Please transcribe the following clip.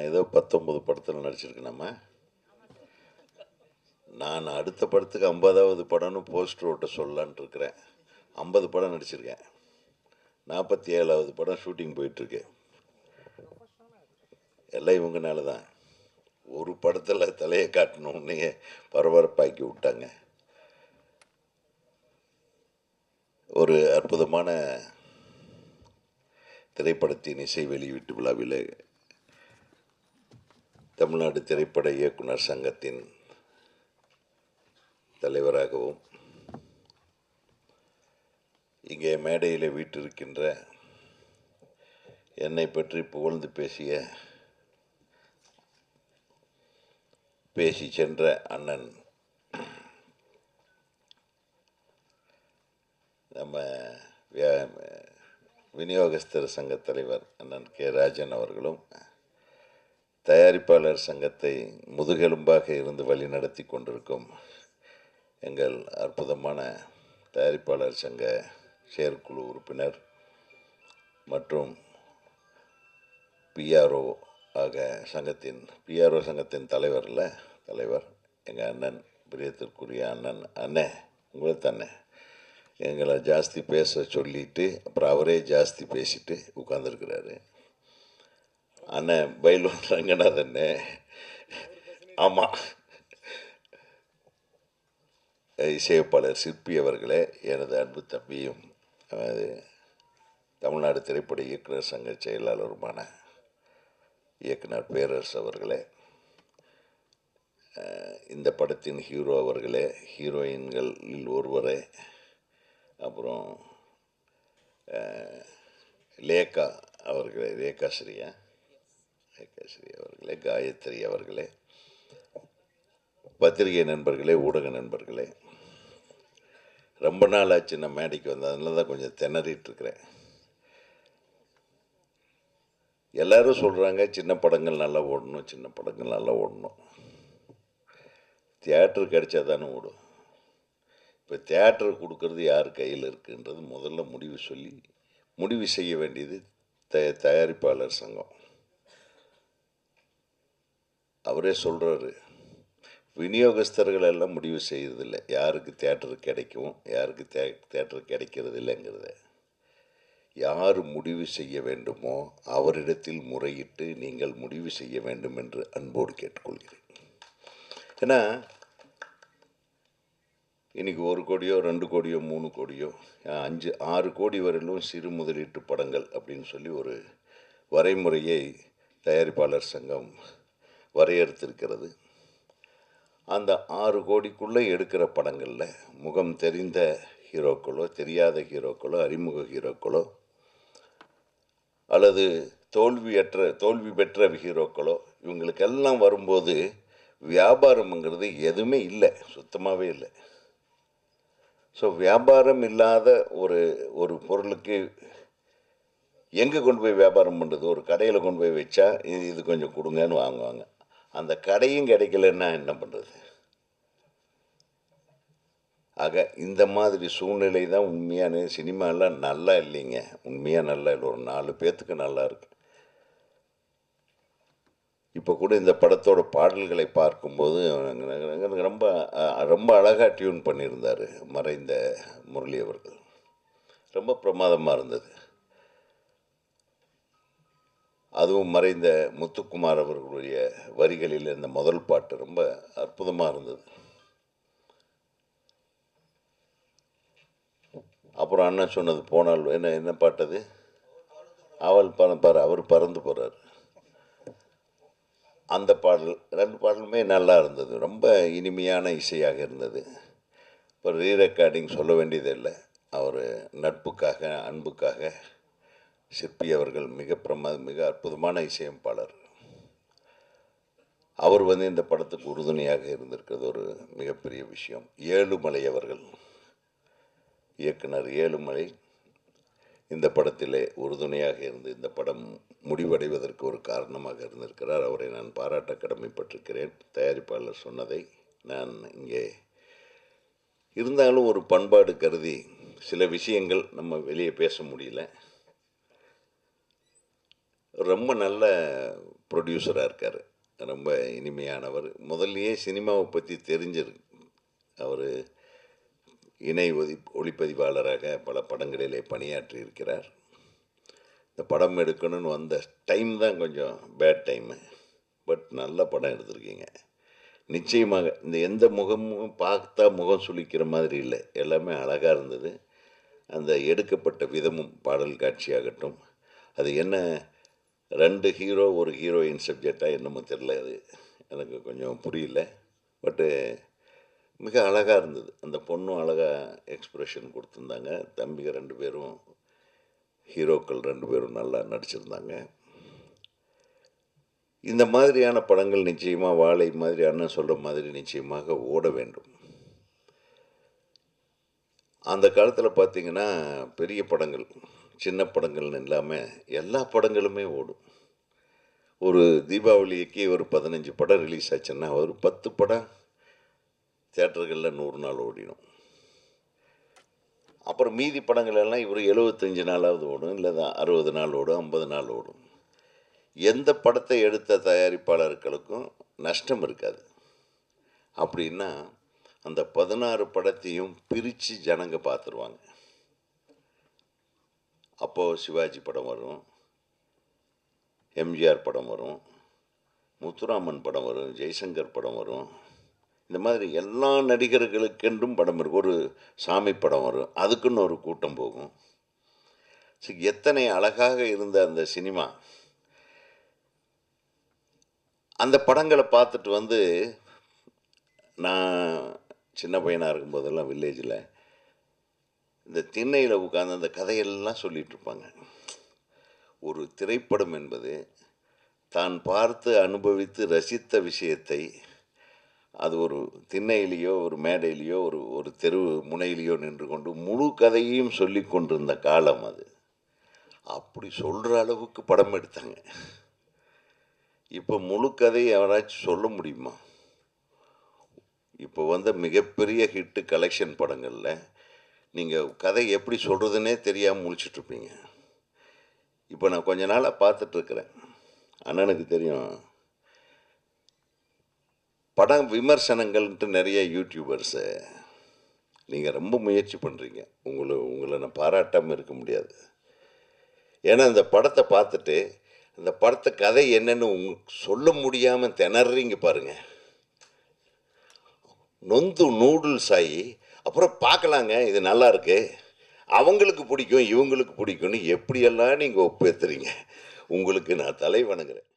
நான் ஏதோ பத்தொம்பது படத்தில் நடிச்சிருக்கேனாம்மா நான் அடுத்த படத்துக்கு ஐம்பதாவது படம்னு போஸ்டர் ஓட்ட சொல்லலான்ட்டு இருக்கிறேன் ஐம்பது படம் நடிச்சிருக்கேன். நாற்பத்தி ஏழாவது படம் ஷூட்டிங் போயிட்டுருக்கு எல்லாம் இவங்கனால தான். ஒரு படத்தில் தலையை காட்டணுன்னே பரபரப்பாக்கி விட்டாங்க. ஒரு அற்புதமான திரைப்படத்தின் இசை வெளியீட்டு விழாவில் தமிழ்நாடு திரைப்பட இயக்குனர் சங்கத்தின் தலைவராகவும் இங்கே மேடையில் வீட்டிருக்கின்ற என்னை பற்றி புகழ்ந்து பேசிய பேசி சென்ற அண்ணன் நம்ம வியா- விநியோகஸ்தர் சங்க தலைவர் அண்ணன் கே. ராஜன் அவர்களும் தயாரிப்பாளர் சங்கத்தை முதுகெலும்பாக இருந்து வழி நடத்தி கொண்டிருக்கும் எங்கள் அற்புதமான தயாரிப்பாளர் சங்க செயற்குழு உறுப்பினர் மற்றும் பிஆர்ஓ ஆக சங்கத்தின் பிஆர்ஓ சங்கத்தின் தலைவரில் தலைவர் எங்கள் அண்ணன் பிரியத்திற்குரிய அண்ணன் அண்ணே உங்களுக்கு அண்ணே. எங்களை ஜாஸ்தி பேச சொல்லிட்டு அப்புறம் அவரே ஜாஸ்தி பேசிட்டு உட்காந்துருக்கிறாரு அண்ணன் பைலூன் ரங்கநாதண்ணே ஆமாம் இசையப்பாளர் சிற்பி அவர்களே எனது அன்பு தம்பியும் தமிழ்நாடு திரைப்பட இயக்குனர் சங்க செயலாளருமான இயக்குனர் பேரரசு அவர்களே இந்த படத்தின் ஹீரோ அவர்களே ஹீரோயின்களில் ஒருவரே அப்புறம் லேகா அவர்களே ரேகா ஸ்ரீயா ரேகா அவர்களே காயத்ரி அவர்களே பத்திரிகை நண்பர்களே ஊடக நண்பர்களே ரொம்ப நாள் ஆச்சு நான் மேடைக்கு வந்தேன். அதனால தான் கொஞ்சம் திணறிட்டு இருக்கிறேன். எல்லாரும் சொல்கிறாங்க சின்ன படங்கள் நல்லா ஓடணும் சின்ன படங்கள் நல்லா ஓடணும். தியேட்டர் கிடைச்சா தானே ஓடும். இப்போ தியேட்டர் கொடுக்கறது யார் கையில் இருக்குன்றது முதல்ல முடிவு சொல்லி முடிவு செய்ய வேண்டியது த தயாரிப்பாளர் சங்கம். அவரே சொல்கிறாரு விநியோகஸ்தர்கள் எல்லாம் முடிவு செய்யறதில்ல யாருக்கு தேட்டர் கிடைக்கும் யாருக்கு தே தேட்டர் கிடைக்கிறது இல்லைங்கிறத யார் முடிவு செய்ய வேண்டுமோ அவரிடத்தில் முறையிட்டு நீங்கள் முடிவு செய்ய வேண்டும் என்று அன்போடு கேட்டுக்கொள்கிறேன். ஏன்னா இன்றைக்கி ஒரு கோடியோ ரெண்டு கோடியோ மூணு கோடியோ அஞ்சு ஆறு கோடி வரையிலும் சிறு முதலீட்டு படங்கள் அப்படின்னு சொல்லி ஒரு வரைமுறையை தயாரிப்பாளர் சங்கம் வரையறுத்திருக்கிறது. அந்த ஆறு கோடிக்குள்ளே எடுக்கிற படங்களில் முகம் தெரிந்த ஹீரோக்களோ தெரியாத ஹீரோக்களோ அறிமுக ஹீரோக்களோ அல்லது தோல்வியற்ற தோல்வி பெற்ற ஹீரோக்களோ இவங்களுக்கெல்லாம் வரும்போது வியாபாரம்ங்கிறது எதுவுமே இல்லை சுத்தமாகவே இல்லை. ஸோ வியாபாரம் இல்லாத ஒரு ஒரு பொருளுக்கு எங்கே கொண்டு போய் வியாபாரம் பண்ணுறது? ஒரு கடையில் கொண்டு போய் வச்சா இது இது கொஞ்சம் கொடுங்கன்னு வாங்குவாங்க. அந்த கடையும் கிடைக்கலன்னா என்ன பண்ணுறது ஆக இந்த மாதிரி சூழ்நிலை தான் உண்மையான சினிமாலாம் நல்லா இல்லைங்க. உண்மையாக நல்லா இல்லை. ஒரு நாலு பேர்த்துக்கு நல்லா இருக்கு. இப்போ கூட இந்த படத்தோட பாடல்களை பார்க்கும்போது ரொம்ப ரொம்ப அழகாக டியூன் பண்ணியிருந்தார் மறைந்த முரளி அவர்கள். ரொம்ப பிரமாதமாக இருந்தது. அதுவும் மறைந்த முத்துக்குமார் அவர்களுடைய வரிகளில் இந்த முதல் பாட்டு ரொம்ப அற்புதமாக இருந்தது. அப்புறம் அண்ணன் சொன்னது போனால் என்ன என்ன பாட்டது அவள் பறப்பார் அவர் பறந்து போகிறார் அந்த பாடல் ரெண்டு பாடலுமே நல்லா இருந்தது. ரொம்ப இனிமையான இசையாக இருந்தது. இப்போ ரீ ரெக்கார்டிங் சொல்ல வேண்டியதில்லை. அவர் நட்புக்காக அன்புக்காக சிற்பி அவர்கள் மிக பிரமா மிக அற்புதமான இசையமைப்பாளர். அவர் வந்து இந்த படத்துக்கு உறுதுணையாக இருந்திருக்கிறது ஒரு மிகப்பெரிய விஷயம். ஏழுமலை அவர்கள் இயக்குனர் ஏழுமலை இந்த படத்திலே உறுதுணையாக இருந்து இந்த படம் முடிவடைவதற்கு ஒரு காரணமாக இருந்திருக்கிறார். அவரை நான் பாராட்ட கடமைப்பட்டிருக்கிறேன். தயாரிப்பாளர் சொன்னதை நான் இங்கே இருந்தாலும் ஒரு பண்பாடு கருதி சில விஷயங்கள் நம்ம வெளியே பேச முடியல. ரொம்ப நல்ல ப்ரொடியூசராக இருக்கார். ரொம்ப இனிமையானவர். முதல்லையே சினிமாவை பற்றி தெரிஞ்சிருக்கு அவர் இணை ஒதி ஒளிப்பதிவாளராக பல படங்களிலே பணியாற்றி இருக்கிறார் இந்த படம் எடுக்கணும்னு வந்த டைம் தான் கொஞ்சம் பேட் டைமு பட் நல்ல படம் எடுத்திருக்கீங்க. நிச்சயமாக இந்த எந்த முகமும் பார்த்தா முகம் சுளிக்கிற மாதிரி இல்லை. எல்லாமே அழகாக இருந்தது. அந்த எடுக்கப்பட்ட விதமும் பாடல் காட்சியாகட்டும். அது என்ன ரெண்டு ஹீரோ ஒரு ஹீரோயின் சப்ஜெக்டாக என்னமோ தெரில அது. எனக்கு கொஞ்சம் புரியல. பட்டு மிக அழகாக இருந்தது. அந்த பொண்ணும் அழகாக எக்ஸ்ப்ரெஷன் கொடுத்துருந்தாங்க. தம்பிங்க ரெண்டு பேரும் ஹீரோக்கள் ரெண்டு பேரும் நல்லா நடிச்சிருந்தாங்க. இந்த மாதிரியான படங்கள் நிச்சயமாக வாழை மாதிரி அண்ணன் சொல்கிற மாதிரி நிச்சயமாக ஓட வேண்டும். அந்த காலத்தில் பார்த்தீங்கன்னா பெரிய படங்கள். சின்ன படங்கள்னு இல்லாமல் எல்லா படங்களுமே ஓடும். ஒரு தீபாவளிக்கு ஒரு பதினஞ்சு படம் ரிலீஸ் ஆச்சுன்னா ஒரு பத்து படம் தேட்டர்களில் நூறு நாள் ஓடிடும். அப்புறம் மீதி படங்கள் எல்லாம் இவர் எழுபத்தஞ்சு நாளாவது ஓடும் இல்லை தான் அறுபது நாள் ஓடும் ஐம்பது நாள் ஓடும். எந்த படத்தை எடுத்த தயாரிப்பாளர்களுக்கும் நஷ்டம் இருக்காது. அப்படின்னா அந்த பதினாறு படத்தையும் பிரித்து ஜனங்க பார்த்துருவாங்க. அப்போது சிவாஜி படம் வரும். எம்ஜிஆர் படம் வரும். முத்துராமன் படம் வரும். ஜெய்சங்கர் படம் வரும். இந்த மாதிரி எல்லா நடிகர்களுக்கென்றும் படம் இருக்கும் ஒரு சாமி படம் வரும். அதுக்குன்னு ஒரு கூட்டம் போகும். சரி, எத்தனை அழகாக இருந்த அந்த சினிமா. அந்த படங்களை பார்த்துட்டு வந்து நான் சின்ன பையனாக இருக்கும்போதெல்லாம் வில்லேஜில் இந்த திண்ணையில் உட்காந்து அந்த கதையெல்லாம் சொல்லிட்டு இருப்பாங்க. ஒரு திரைப்படம் என்பது தான் பார்த்து அனுபவித்து ரசித்த விஷயத்தை அது ஒரு திண்ணையிலேயோ ஒரு மேடையிலேயோ ஒரு ஒரு தெரு முனையிலேயோ நின்று கொண்டு முழு கதையையும் சொல்லி கொண்டிருந்த காலம் அது. அப்படி சொல்கிற அளவுக்கு படம் எடுத்தாங்க. இப்போ முழு கதையை யாராச்சும் சொல்ல முடியுமா? இப்போ வந்த மிகப்பெரிய ஹிட்டு கலெக்ஷன் படங்களில் நீங்கள் கதை எப்படி சொல்கிறதுனே தெரியாமல் முழிச்சிட்ருப்பீங்க. இப்போ நான் கொஞ்ச நாளாக பார்த்துட்ருக்குறேன். அண்ணனுக்கு தெரியும். படம் விமர்சனங்கள்ன்ட்டு நிறைய யூடியூபர்ஸு நீங்கள் ரொம்ப முயற்சி பண்ணுறீங்க உங்களை உங்களை நான் பாராட்டாமல் இருக்க முடியாது. ஏன்னா இந்த படத்தை பார்த்துட்டு இந்த படத்தை கதை என்னன்னு உங்க சொல்ல முடியாமல் திணறீங்க பாருங்கள் நொந்து நூடுல்ஸ் ஆகி அப்புறம் பார்க்கலாங்க இது நல்லா இருக்கு. அவங்களுக்கு பிடிக்கும் இவங்களுக்கு பிடிக்கும்னு எப்படியெல்லாம் நீங்கள் ஒப்பேத்துறீங்க? உங்களுக்கு நான் தலை வணங்குறேன்.